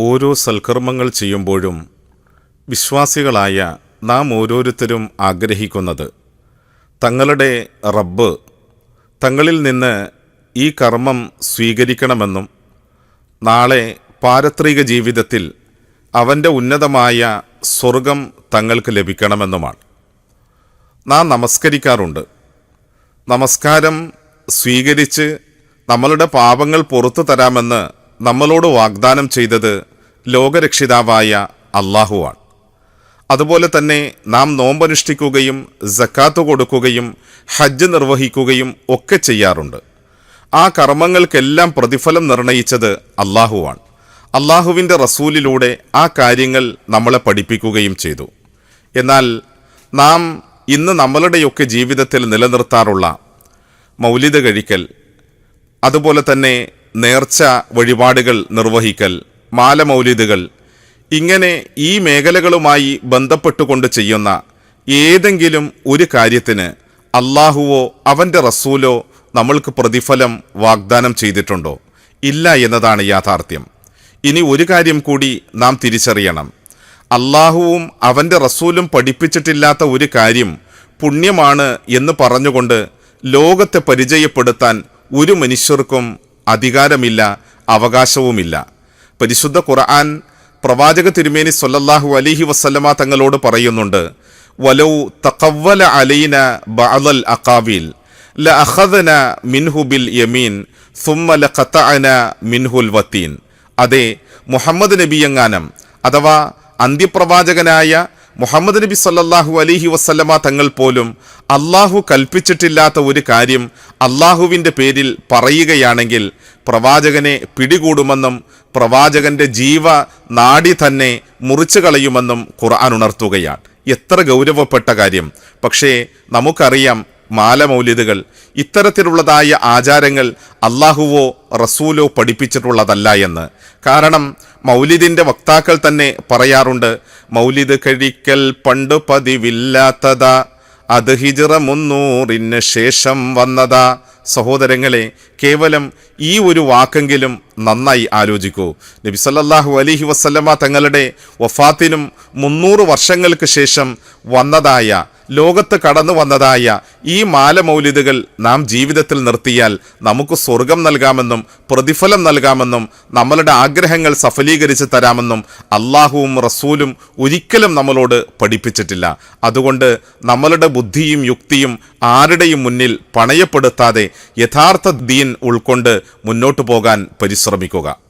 ഓരോ സൽക്കർമ്മങ്ങൾ ചെയ്യുമ്പോഴും വിശ്വാസികളായ നാം ഓരോരുത്തരും ആഗ്രഹിക്കുന്നത്. തങ്ങളുടെ റബ്ബ് തങ്ങളിൽ നിന്ന് ഈ കർമ്മം സ്വീകരിക്കണമെന്നും നാളെ പാരത്രിക ജീവിതത്തിൽ അവന്റെ ഉന്നതമായ സ്വർഗം തങ്ങൾക്ക് ലഭിക്കണമെന്നുമാണ്. നാം നമസ്കരിക്കാറുണ്ട്. നമസ്കാരം സ്വീകരിച്ച് നമ്മളുടെ പാപങ്ങൾ പുറത്തു തരാമെന്ന് നമ്മളോട് വാഗ്ദാനം ചെയ്തത് ലോകരക്ഷിതാവായ അള്ളാഹുവാണ് അതുപോലെ തന്നെ നാം നോമ്പനുഷ്ഠിക്കുകയും ജക്കാത്ത് കൊടുക്കുകയും ഹജ്ജ് നിർവഹിക്കുകയും ഒക്കെ ചെയ്യാറുണ്ട്. ആ കർമ്മങ്ങൾക്കെല്ലാം പ്രതിഫലം നിർണയിച്ചത് അള്ളാഹുവാണ് അള്ളാഹുവിന്റെ റസൂലിലൂടെ ആ കാര്യങ്ങൾ നമ്മളെ പഠിപ്പിക്കുകയും ചെയ്തു. എന്നാൽ നാം ഇന്ന് നമ്മളുടെയൊക്കെ ജീവിതത്തിൽ നിലനിർത്താറുള്ള മൗലിത കഴിക്കൽ അതുപോലെ തന്നെ നേർച്ച വഴിപാടുകൾ നിർവഹിക്കൽ മാലമൗലിദുകൾ. ഇങ്ങനെ ഈ മേഖലകളുമായി ബന്ധപ്പെട്ടുകൊണ്ട് ചെയ്യുന്ന ഏതെങ്കിലും ഒരു കാര്യത്തിന് അള്ളാഹുവോ അവന്റെ റസൂലോ നമ്മൾക്ക് പ്രതിഫലം വാഗ്ദാനം ചെയ്തിട്ടുണ്ടോ? ഇല്ല എന്നതാണ് യാഥാർത്ഥ്യം. ഇനി ഒരു കാര്യം കൂടി നാം തിരിച്ചറിയണം. അള്ളാഹുവും അവന്റെ റസൂലും പഠിപ്പിച്ചിട്ടില്ലാത്ത ഒരു കാര്യം പുണ്യമാണ് എന്ന് പറഞ്ഞുകൊണ്ട് ലോകത്തെ പരിചയപ്പെടുത്താൻ ഒരു മനുഷ്യർക്കും അധികാരമില്ല അവകാശവുമില്ല. പരിശുദ്ധ ഖുർആൻ പ്രവാചക തിരുമേനി സൊല്ലല്ലാഹു അലിഹി വസ്ല്ലമ തങ്ങളോട് പറയുന്നുണ്ട് വലൗ തഖവ്വല അലൈന ബഅദൽ അഖാബിൽ അഹദന മിൻഹു ബിൽ യമീൻ സുമ്മ ഖത്തഅന മിൻഹുൽ വത്തീൻ. അതെ മുഹമ്മദ് നബി എങ്ങാനം അഥവാ അന്ത്യപ്രവാചകനായ മുഹമ്മദ് നബി സല്ലാഹു അലിഹി വസ്ല്ലമ തങ്ങൾ പോലും അള്ളാഹു കൽപ്പിച്ചിട്ടില്ലാത്ത ഒരു കാര്യം അള്ളാഹുവിന്റെ പേരിൽ പറയുകയാണെങ്കിൽ പ്രവാചകനെ പിടികൂടുമെന്നും പ്രവാചകന്റെ ജീവ നാടി തന്നെ മുറിച്ചു കളയുമെന്നും ഖുർആൻ ഉണർത്തുകയാണ്. എത്ര ഗൗരവപ്പെട്ട കാര്യം. പക്ഷേ നമുക്കറിയാം മാലമൗലിദുകൾ ഇത്തരത്തിലുള്ളതായ ആചാരങ്ങൾ അള്ളാഹുവോ റസൂലോ പഠിപ്പിച്ചിട്ടുള്ളതല്ല എന്ന്. കാരണം മൗലിദിന്റെ വക്താക്കൾ തന്നെ പറയാറുണ്ട് മൗലിദ് കഴിക്കൽ പണ്ട് പതിവില്ലാത്തതാ അത് ഹിജറ മുന്നൂറിന് ശേഷം വന്നതാ. സഹോദരങ്ങളെ കേവലം ഈ ഒരു വാക്കെങ്കിലും നന്നായി ആലോചിക്കൂ. നബി സല്ലല്ലാഹു അലൈഹി വസല്ലമ തങ്ങളുടെ വഫാത്തിനും മുന്നൂറ് വർഷങ്ങൾക്ക് ശേഷം വന്നതായ ലോകത്ത് കടന്നു വന്നതായ ഈ മാലമൗലിദുകൾ നാം ജീവിതത്തിൽ നിർത്തിയാൽ നമുക്ക് സ്വർഗം നൽകാമെന്നും പ്രതിഫലം നൽകാമെന്നും നമ്മളുടെ ആഗ്രഹങ്ങൾ സഫലീകരിച്ച് തരാമെന്നും അള്ളാഹുവും റസൂലും ഒരിക്കലും നമ്മളോട് പഠിപ്പിച്ചിട്ടില്ല. അതുകൊണ്ട് നമ്മളുടെ ബുദ്ധിയും യുക്തിയും ആരുടെയും മുന്നിൽ പണയപ്പെടുത്താതെ യഥാർത്ഥ ദീൻ ഉൾക്കൊണ്ട് മുന്നോട്ടു പോകാൻ പരിശ്രമിക്കുക.